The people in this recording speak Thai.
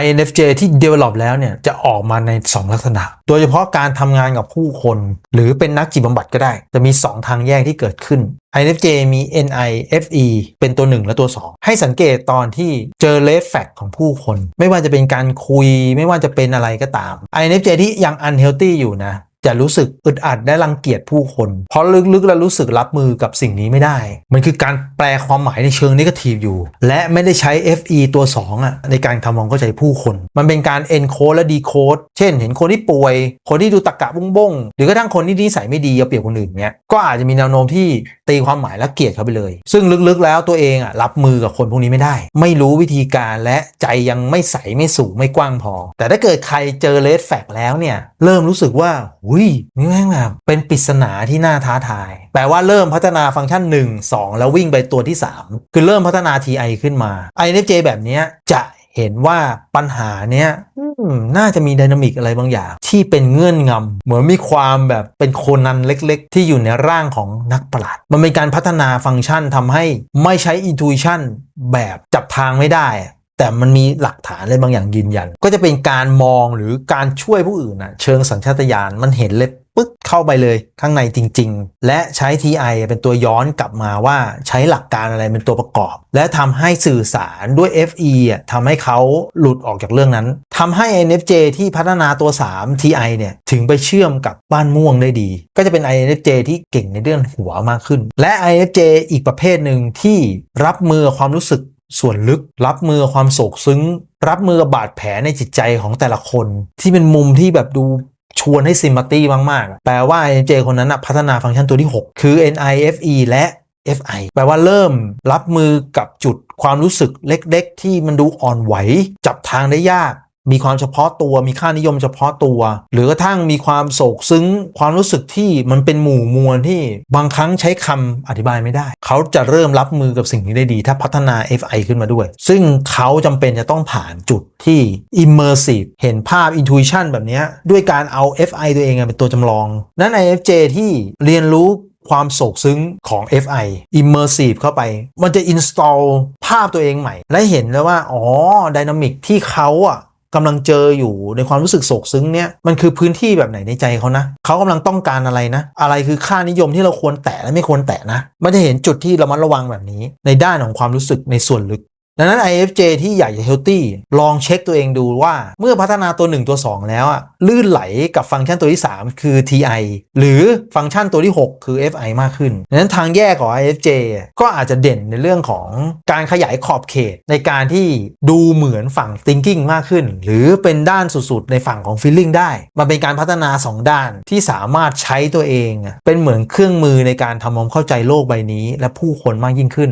INFJ ที่ develop แล้วเนี่ยจะออกมาใน 2 ลักษณะ โดยเฉพาะการทำงานกับผู้คน หรือเป็นนักจิตบำบัดก็ได้ จะมี 2 ทางแยกที่เกิดขึ้น INFJ มี NIFE เป็นตัว 1 และตัว 2 ให้สังเกตตอนที่เจอเลฟแฟกของผู้คน ไม่ว่าจะเป็นการคุย ไม่ว่าจะเป็นอะไรก็ตาม INFJ ที่ยัง unhealthy อยู่นะ จะรู้สึกอึดอัดและรังเกียจผู้คน เพราะลึกๆแล้วรู้สึกรับมือกับสิ่งนี้ไม่ได้ มันคือการแปลความหมายในเชิงนิเกทีฟอยู่ และไม่ได้ใช้ FE ตัว2อะในการทำความเข้าใจผู้คน มันเป็นการ encode และ decode เช่น เห็นคนที่ป่วย คนที่ดูตะกะบุ้งบงหรือกระทั่งคนที่นิสัยไม่ดีเอาเปรียบคนอื่นเนี้ยก็อาจจะมีแนวโน้มที่ตีความหมายและเกลียดเขาไปเลย ซึ่งลึกๆแล้วตัวเองอะรับมือกับคนพวกนี้ไม่ได้ ไม่รู้วิธีการและใจยังไม่ใสไม่สูงไม่กว้างพอ แต่ถ้าเกิดใครเจอเลดแฟกแล้วเนี่ยเริ่มรู้สึกว่าหุยนี่แม่งแบบเป็นปริศนาที่น่าท้าทาย แปลว่าเริ่มพัฒนาฟังก์ชัน 1 2 แล้ววิ่งไปตัวที่ 3 คือเริ่มพัฒนา TI ขึ้นมา INFJ แบบนี้จะเห็นว่าปัญหาเนี้ยน่าจะมีไดนามิกอะไรบางอย่าง ที่เป็นเงื่อนงำเหมือนมีความแบบเป็นโคนันเล็กๆ ที่อยู่ในร่างของนักปราชญ์มันเป็นการพัฒนาฟังก์ชันทำให้ไม่ใช้ intuition แบบจับทางไม่ได้ แต่มันมีหลักฐานอะไรบางอย่างยืนยัน ก็จะเป็นการมองหรือการช่วยผู้อื่นนะเชิงสัญชาตญาณมันเห็นเลยปึ๊กเข้าไปเลยข้างในจริง ๆ และใช้ TI เป็นตัวย้อนกลับมาว่าใช้หลักการอะไรเป็นตัวประกอบ และทำให้สื่อสารด้วย FE อะทำให้เขาหลุดออกจากเรื่องนั้นทำให้ INFJ ที่พัฒนาตัว 3 TI เนี่ยถึงไปเชื่อมกับบ้านม่วงได้ดี ก็จะเป็น INFJ ที่เก่งในเรื่องหัวมากขึ้น และ INFJ อีกประเภทหนึ่งที่รับมือความรู้สึก ส่วนลึก รับมือความโศกซึ้ง รับมือกับบาดแผลในจิตใจของแต่ละคน ที่เป็นมุมที่แบบดูชวนให้ซิมพัตตี้มากๆ แปลว่า NJ คนนั้นนะพัฒนาฟังก์ชันตัวที่ 6 คือ NIFE และ FI แปลว่าเริ่มรับมือกับจุดความรู้สึกเล็ก ๆ ที่มันดูอ่อนไหว จับทางได้ยาก มีความเฉพาะตัวมีค่านิยมเฉพาะตัว หรือกระทั่งมีความโศกซึ้ง ความรู้สึกที่มันเป็นหมู่มวลที่บางครั้งใช้คำอธิบายไม่ได้ เขาจะเริ่มรับมือกับสิ่งนี้ได้ดี ถ้าพัฒนา FI ขึ้นมาด้วย ซึ่งเขาจำเป็นจะต้องผ่านจุดที่ immersive เห็นภาพ intuition แบบนี้ด้วยการเอา FI ตัวเองเป็นตัวจำลอง นั้น IFJ ที่เรียนรู้ความโศกซึ้งของ FI immersive เข้าไป มันจะ install ภาพตัวเองใหม่ และเห็นแล้วว่า อ๋อ dynamic ที่เขาอะ กำลังเจออยู่ในความรู้สึกโศกซึ้งเนี่ยมันคือพื้นที่แบบไหนในใจเขานะเขากำลังต้องการอะไรนะ อะไรคือค่านิยมที่เราควรแตะและไม่ควรแตะนะมันจะเห็นจุดที่เรามัดระวังแบบนี้ ในด้านของความรู้สึกในส่วนลึก ดังนั้น IFJ ที่อยากจะ healthy ลองเช็คตัวเองดูว่าเมื่อพัฒนาตัว 1 ตัว 2 แล้วอะลื่นไหลกับฟังก์ชันตัวที่ 3 คือ TI หรือฟังก์ชันตัวที่ 6 คือ FI มากขึ้นดังนั้นทางแยกของ IFJ ก็อาจจะเด่นในเรื่องของการขยายขอบเขตในการที่ดูเหมือนฝั่ง thinking มากขึ้น หรือเป็นด้านสุดๆ ในฝั่งของ feeling ได้ มันเป็นการพัฒนา 2 ด้านที่สามารถใช้ตัวเอง เป็นเหมือนเครื่องมือในการทำความเข้าใจโลกใบนี้ และผู้คนมากยิ่งขึ้น